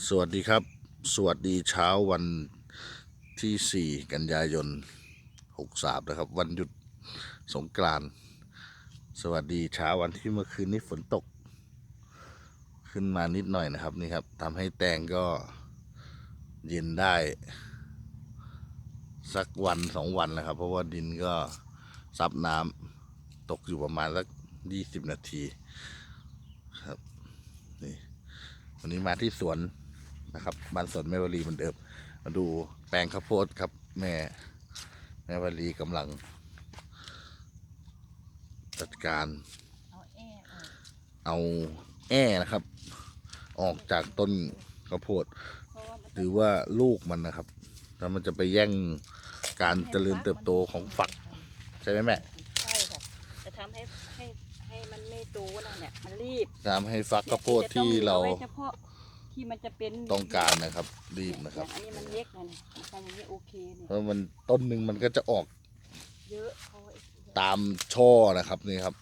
สวัสดีครับ สวัสดีเช้าวันที่ 4 กันยายน 63 นะครับ วันหยุดสงกรานต์สวัสดีเช้าวันที่เมื่อคืนนี้ฝนตก ขึ้นมานิดหน่อยนะครับนี่ครับทำให้แตงก็เย็นได้ สักวันสองวันแล้วครับ เพราะว่าดินก็ซับน้ำตกอยู่ประมาณสัก20นาทีครับนี่วันนี้มาที่สวน นะครับบ้านสวนแม่วลีเหมือนเดิมมาดูแปลงข้าวโพดครับ แม่แม่วลีกำลัง จัดการเอาแอร์ออกเอาแอ้นะครับ ออกจากต้นข้าวโพดเพราะว่ามันหรือว่าลูกมันนะครับ แล้วมันจะไปแย่งการเจริญเติบโตของฝัก ใช่ไหมแม่ใช่ค่ะจะทำให้ให้ให้มันไม่โตนั่นเนี่ยมันรีบทำให้ฟักข้าวโพดที่เราจะต้องหลือไว้เฉพาะ ที่มันจะเป็นต้องการนะครับ รีบนะครับอย่างอันนี้มันเล็กนะเนี่ยมันทำอย่างนี้โอเคเนี่ยเพราะมันต้นหนึ่งมันก็จะออกเยอะเขาไว้ตามช่อนะครับนี่ครับ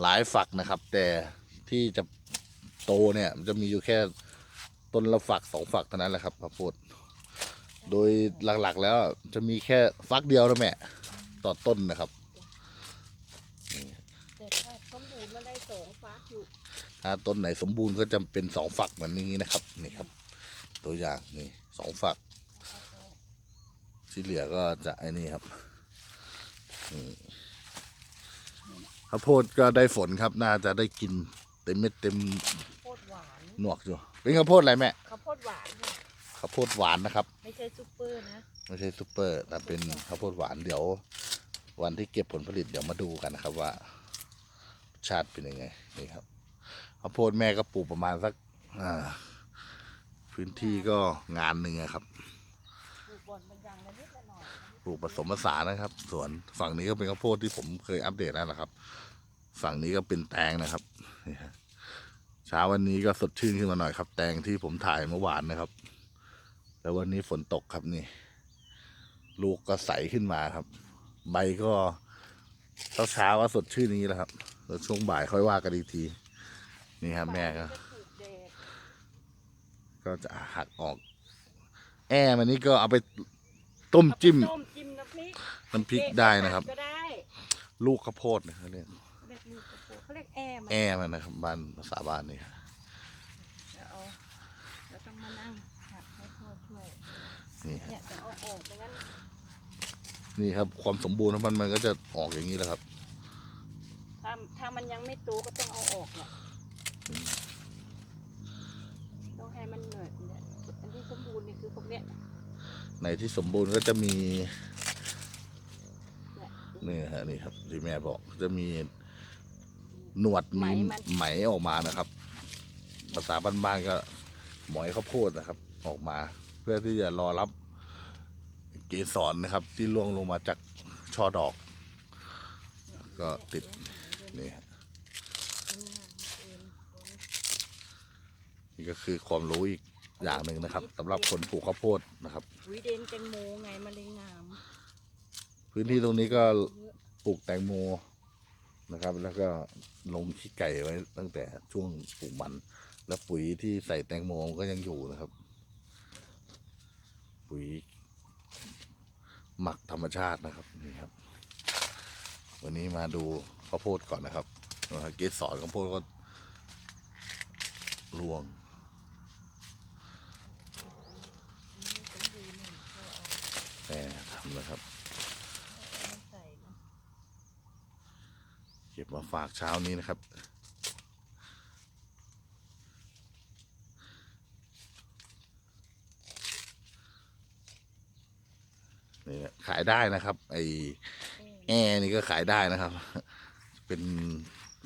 หลายฝักนะครับ แต่ที่จะโตเนี่ย มันจะมีอยู่แค่ต้นละฝักสองฝักเท่านั้นแหละครับข้าวโพดโดยหลักๆแล้วจะมีแค่ฝักเดียวนะแม่ต่อต้นนะครับ แต่ถ้าสมบูรณ์มันได้สองฟ้าอยู่ ถ้าต้นไหนสมบูรณ์ก็จะเป็นสองฝักเหมือนนี้นะครับนี่ครับ ตัวอย่างนี่สองฝัก ที่เหลือก็จะไอ้นี่ครับนี่ข้าวโพดก็ได้ฝนครับ น่าจะได้กินเต็มเม็ดเต็มโคตรหวานหนวกอยู่เป็นข้าวโพดอะไรแม่ข้าวโพดหวานเนี่ยข้าวโพดหวานนะครับ ไม่ใช่ซุปเปอร์นะไม่ใช่ซูเปอร์แต่เป็นข้าวโพดหวานเดี๋ยว วันที่เก็บผลผลิตเดี๋ยวมาดูกันนะครับว่า ชาติเป็นยังไงนี่ครับ ข้าวโพดแม่ก็ปลูกประมาณสักพื้นที่ก็งานหนึ่งอครับปลูกผสมผสานนะครับส่วนฝั่งนี้ก็เป็นข้าวโพดที่ผมเคยอัปเดตนั่นแหละครับ ฝั่งนี้ก็เป็นแตงนะครับเช้าวันนี้ก็สดชื่นขึ้นมาหน่อยครับ แตงที่ผมถ่ายเมื่อวานนะครับแต่วันนี้ฝนตกครับนี่ ลูกก็ใสขึ้นมาครับ ใบก็เช้าเช้าก็สดชื่นอนี้แหละครับแล้วช่วงบ่ายค่อยว่ากันอีกที นี่ครับแม่ก็จะปลูกแดดก็จะหักออก แอมันนี่ก็เอาไปต้มจิ้มต้มจิ้มน้ำพริกน้ำพริกได้นะครับ ก็ได้ลูกข้าวโพดนะครับเรียกเรียกลูกกระโปรงเขาเรียกแอร์มันแอมันนะครับบ้านภาษาบ้านนี่ครับจะเอาเราต้องมานั่งหักให้พ่อช่วยนี่ฮะเนี่ยจะเอาออกไม่งั้นนี่ครับ ความสมบูรณ์ของมันมันก็จะออกอย่างนี้แหละครับถ้าถ้ามันยังไม่โตก็ต้องเอาออกเนี่ย ต้องให้มันเหนื่อยเนี่ยอันที่สมบูรณ์นี่คือพวกเนี้ยในที่สมบูรณ์ก็จะมีเนี่ยนี่นะฮะนี่ครับที่แม่บอกจะมีหนวดมีไหมออกมานะครับ ภาษาบ้านๆก็หมอยข้าวโพดนะครับ ออกมา เพื่อที่จะรอรับเกสรนะครับ ที่ล่วงลงมาจากช่อดอก ก็ติดนี่ฮะ นี่ก็คือความรู้อีกอย่างหนึ่งนะครับสำหรับคนปลูกข้าวโพดนะครับหุยเดนแตงโมไงมันเลยงามพื้นที่ตรงนี้ก็ปลูกแตงโมนะครับ แล้วก็ลงขี้ไก่ไว้ตั้งแต่ช่วงปลูกมัน แล้วปุ๋ยที่ใส่แตงโมก็ยังอยู่นะครับ ปุ๋ย หมักธรรมชาตินะครับนี่ครับ วันนี้มาดูข้าวโพดก่อนนะครับเกสรข้าวโพดก็รวง แต่ทำนะครับ ไม่ใส่นะ เก็บมาฝากเช้านี้นะครับ นี่นะขายได้นะครับ ไอแอนี่ก็ขายได้นะครับ เป็น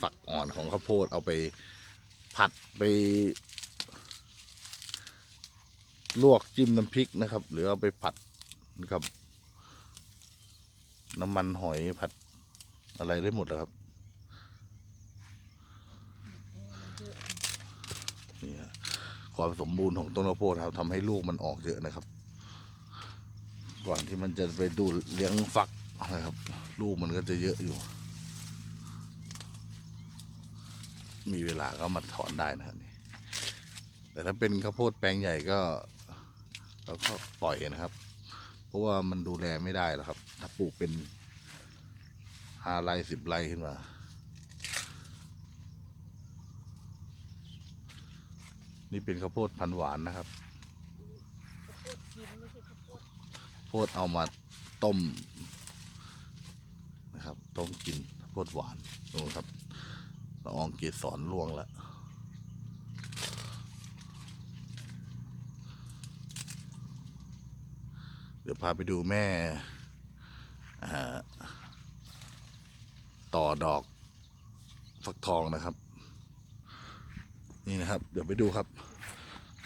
ฝักอ่อนของข้าวโพดเอาไปผัดไป ลวกจิ้มน้ำพริกนะครับ หรือเอาไปผัดกับ น้ำมันหอยผัดอะไรได้หมดเลยครับ นี่ฮะ ความสมบูรณ์ของต้นข้าวโพดครับทำให้ลูกมันออกเยอะนะครับ ก่อนที่มันจะไปดูเลี้ยงฟักนะครับ ลูกมันก็จะเยอะอยู่ มีเวลาก็มาถอนได้นะครับนี่แต่ถ้าเป็นข้าวโพดแปลงใหญ่ก็เราก็ปล่อยนะครับ เพราะว่ามันดูแลไม่ได้หรอกครับ ถ้าปลูกเป็นห้าไร่สิบไร่ขึ้นมา นี่เป็นข้าวโพดพันหวานนะครับโพดเอามาต้มนะครับต้มกินโพดหวานดูครับละอองเกสรล่วงแล้วเดี๋ยวพาไปดูแม่ต่อดอก ฟักทองนะครับ นี่นะครับ เดี๋ยวไปดูครับ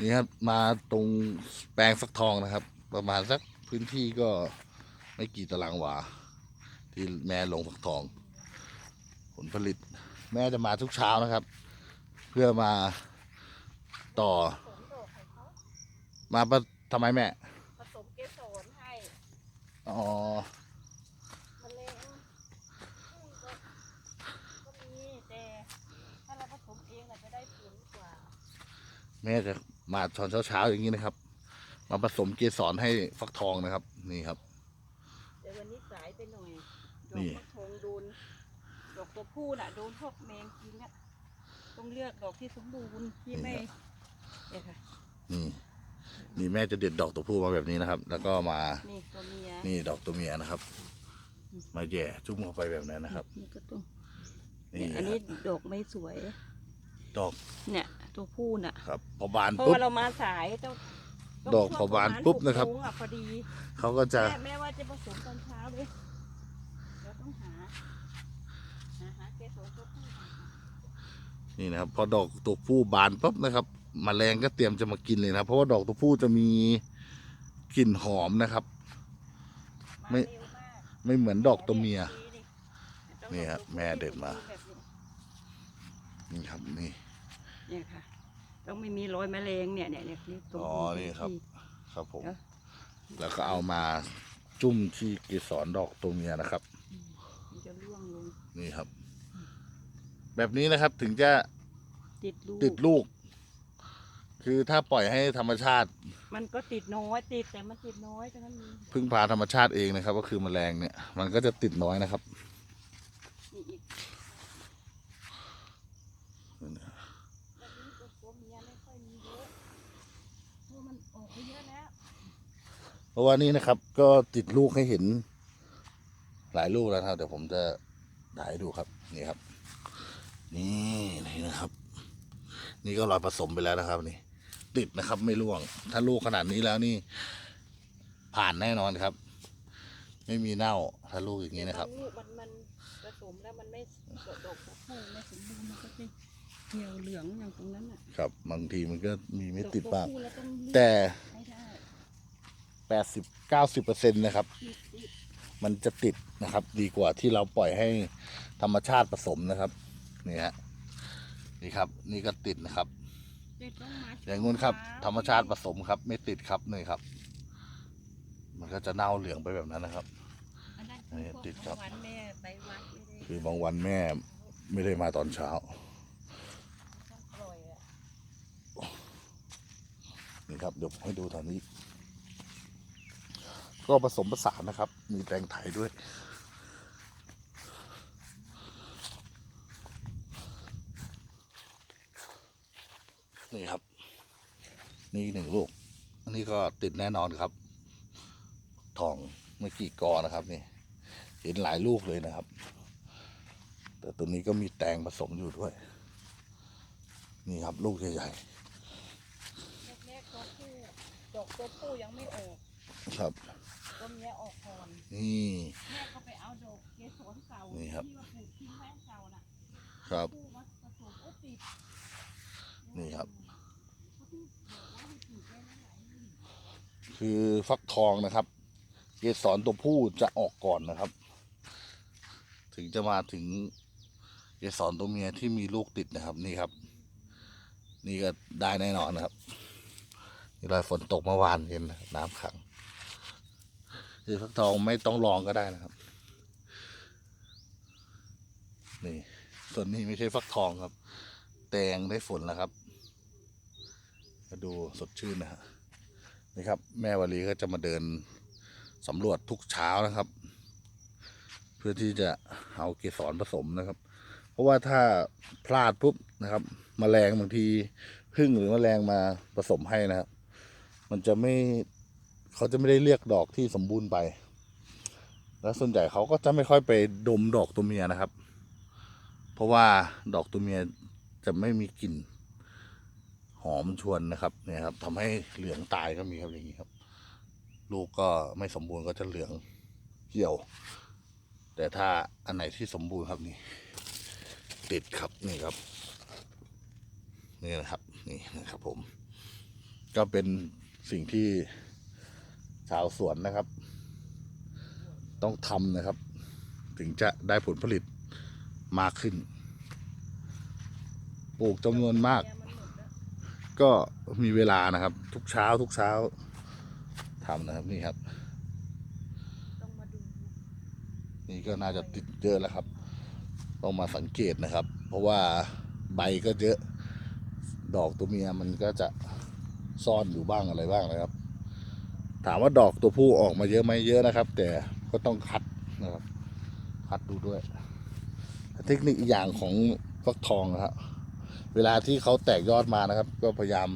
นี่ครับมาตรงแปลงฟักทองนะครับ ประมาณสักพื้นที่ก็ไม่กี่ตารางวา ที่แม่ลงฟักทอง ผลผลิต แม่จะมาทุกเช้านะครับ เพื่อมาต่อผสมดอกให้เขามาปะทำไมแม่ผสมเกสรให้อ๋อ มะเร็งอืมก็ก็มีแต่ถ้าเราผสมเองเราจะได้ผลกว่า แม่จะมาตอนเช้าๆอย่างนี้นะครับ มาผสมเกสรให้ฟักทองนะครับ นี่ครับแต่วันนี้สายไปหน่อยดนี่อกมะทงโดนดอกตัวผู้น่ะโดนพวกแมงกินอะต้องเลือกดอกที่สมบูรณ์ที่ไม่เนี่ยค่ะนี่นี่แม่จะเด็ดดอกตัวผู้มาแบบนี้นะครับ แล้วก็มา นี่ตัวเมียนี่ดอกตัวเมียนะครับ มาแย่จุ่มเข้าไปแบบนั้นนะครับนี่ก็ต้องนี่เนี่ยอันคนี้รับดอกไม่สวย ดอกเนี่ยตัวผู้น่ะครับพอบานเพราะปุ๊บ ว่าเรามาสายต้องต้งดอกพอบานปุ๊บนะครับ ช่วงปมาณหกโมงอ่พอดีเขาก็จะแม่แม่ว่าจะผสมตอนเช้าเลยเราต้องหาหาหาเกสรตัวผู้ก่อนค่ะนี่นะครับพอดอกตัวผู้บานปุ๊บนะครับมแมลงก็เตรียมจะมากินเลยนะครับ เพราะว่าดอกตัวผู้จะมีกลิ่นหอมนะครับ ไม่าเร็วาก ไม่เหมือนดอกตัวเมียต้องนี่ครับดอกตัวผู้แม่เด็ดมา แบบ นี้นี่ครับนี่เนี่ยค่ะ ต้องไม่มีรอยแมลงเนี่ยเนี่ยเนี่ยนี่ตรงอ๋อนี่ครับที่ครับผมเนอะแล้วก็เอามาจุ่มที่เกสรดอกตัวเมียนะครับมันจะร่วงลงนี่ครับ แบบนี้นะครับถึงจะติดลูกติดลูก คือถ้าปล่อยให้ธรรมชาติ มันก็ติดน้อยติดแต่มันติดน้อยฉะนั้นมีพึ่งพาธรรมชาติเองนะครับ ก็คือแมลงเนี่ย มันก็จะติดน้อยนะครับ มีอีกแบบนี้ตัวตัวเมียไม่ค่อยมีเยอะเพราะมันออกไปเยอะแล้ว เพ ราะว่านี่นะครับ ก็ติดลูกให้เห็น หลายลูกแล้วนะครับเดี๋ยวผมจะถ่ายให้ดูครับนี่ครับ นี่นี่นะครับ นี่ก็รอยผสมไปแล้วนะครับนี่ ติดนะครับไม่ร่วง ถ้าลูกขนาดนี้แล้วนี่ ผ่านแน่นอนครับ ไม่มีเน่าถ้าลูกอย่างนี้นะครับบางลูกมันมันผสมแล้วมันไม่ดอกดอกตัวผู้ไม่สมบูรณ์มันก็จะเหี่ยวเหลืองอย่างตรงนั้นอะครับ บางทีมันก็มีไม่ติดดอกบ้างตัวผู้เราต้องเลือกแต่ให้ได้ แปดสิบเก้าสิบเปอร์เซ็นต์นะครับติดติดมันจะติดนะครับ ดีกว่าที่เราปล่อยให้ธรรมชาติผสมนะครับนี่ฮะนี่ครับ นี่ก็ติดนะครับติดต้องมาอย่างงู้นครับเช้ธรรมชาติผสมครับ ไม่ติดครับนี่ครับ มันก็จะเน่าเหลืองไปแบบนั้นนะครับอันนั้นอันนี้พวกติดครับวันแม่ไปวัดไม่ได้คือบางวันแม่ไม่ได้มาตอนเช้าต้องปล่อยอะนี่ครับเดี๋ยวผมให้ดูทางนี้ ก็ผสมผสานนะครับ มีแตงไทยด้วยนี่ครับ นี่หนึ่งลูก อันนี้ก็ติดแน่นอนครับ ทองไม่กี่กอนะครับนี่ เห็นหลายลูกเลยนะครับ แต่ตัวนี้ก็มีแตงผสมอยู่ด้วย นี่ครับลูกใหญ่แรกๆตัวผู้ดอกตัวผู้ยังไม่ออกๆครับ ตัวเมียออกก่อนนี่ แม่ก็ไปเอาดอกเกสรเก่านี่ครับที่ว่าปลูกทิ้งไว้เก่าน่ะครับผู้มาผสมโอ้ติดนี่ครับเขาที่บอกว่าให้ปลูกไว้หลายรุ่นคือฟักทองนะครับ เกสรตัวผู้จะออกก่อนนะครับ ถึงจะมาถึงเกสรตัวเมียที่มีลูกติดนะครับ นี่ครับ นี่ก็ได้แน่นอนนะครับนี่รอยฝนตกเมื่อวานเห็นนะน้ำขัง คือฟักทองไม่ต้องลองก็ได้นะครับ นี่ส่วนนี้ไม่ใช่ฟักทองครับ แตงได้ฝนแล้วครับก็ดูสดชื่นนะฮะนี่ครับ แม่วลีก็จะมาเดินสำรวจทุกเช้านะครับ เพื่อที่จะเอาเกสรผสมนะครับ เพราะว่าถ้าพลาดปุ๊บนะครับแมลงบางทีพึ่งหรือแมลงมาผสมให้นะครับ มันจะไม่ เขาจะไม่ได้เรียกดอกที่สมบูรณ์ไป แล้วส่วนใหญ่เขาก็จะไม่ค่อยไปดมดอกตัวเมียนะครับ เพราะว่าดอกตัวเมียจะไม่มีกลิ่นหอมชวนนะครับเนี่ยครับทำให้เหลืองตายก็มีครับอย่างนี้ครับ ลูกก็ไม่สมบูรณ์ก็จะเหลืองเหี่ยว แต่ถ้าอันไหนที่สมบูรณ์ครับนี่ ติดครับนี่ครับนี่นะครับ นี่นะครับผม ก็เป็นสิ่งที่ ชาวสวนนะครับ ต้องทำนะครับ ถึงจะได้ผลผลิตมากขึ้น ปลูกจำนวนมาก ก็มีเวลานะครับ ทุกเช้าทุกเช้าทำนะครับนี่ครับ นี่ก็น่าจะติดเยอะแล้วครับ ต้องมาสังเกตนะครับ เพราะว่าใบก็เยอะ ดอกตัวเมียมันก็จะซ่อนอยู่บ้างอะไรบ้างนะครับ ถามว่าดอกตัวผู้ออกมาเยอะไหมเยอะนะครับ แต่ก็ต้องคัดนะครับ คัดดูด้วย เทคนิคอีกอย่างของฟักทองนะครับเวลาที่เขาแตกยอดมานะครับ ก็พยายาม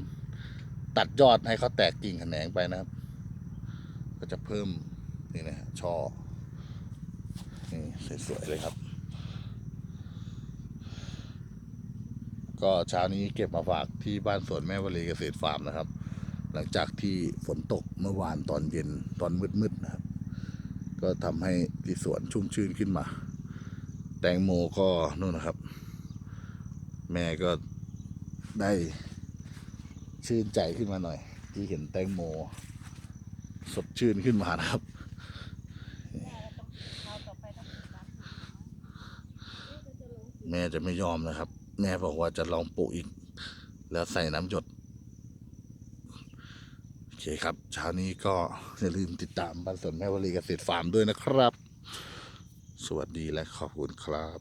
ตัดยอดให้เขาแตกกิ่งแขนงไปนะครับ ก็จะเพิ่มนี่นะฮะช่อนี่สวยๆเลยครับ ก็เช้านี้เก็บมาฝากที่บ้านสวนแม่วลีเกษตรฟาร์มนะครับ หลังจากที่ฝนตกเมื่อวานตอนเย็นตอนมืดๆนะครับ ก็ทำให้ที่สวนชุ่มชื่นขึ้นมา แตงโมก็นู่นนะครับ แม่ก็ได้ชื่นใจขึ้นมาหน่อย ที่เห็นแตงโม สดชื่นขึ้นมานะครับแม่จะไม่ยอมนะครับ แม่บอกว่าจะลองปลูกอีก แล้วใส่น้ำหยด เคครับเช้านี้ก็อย่าลืมติดตามบ้านสวนแม่วลีเกษตรฟาร์มด้วยนะครับ สวัสดีและขอบคุณครับ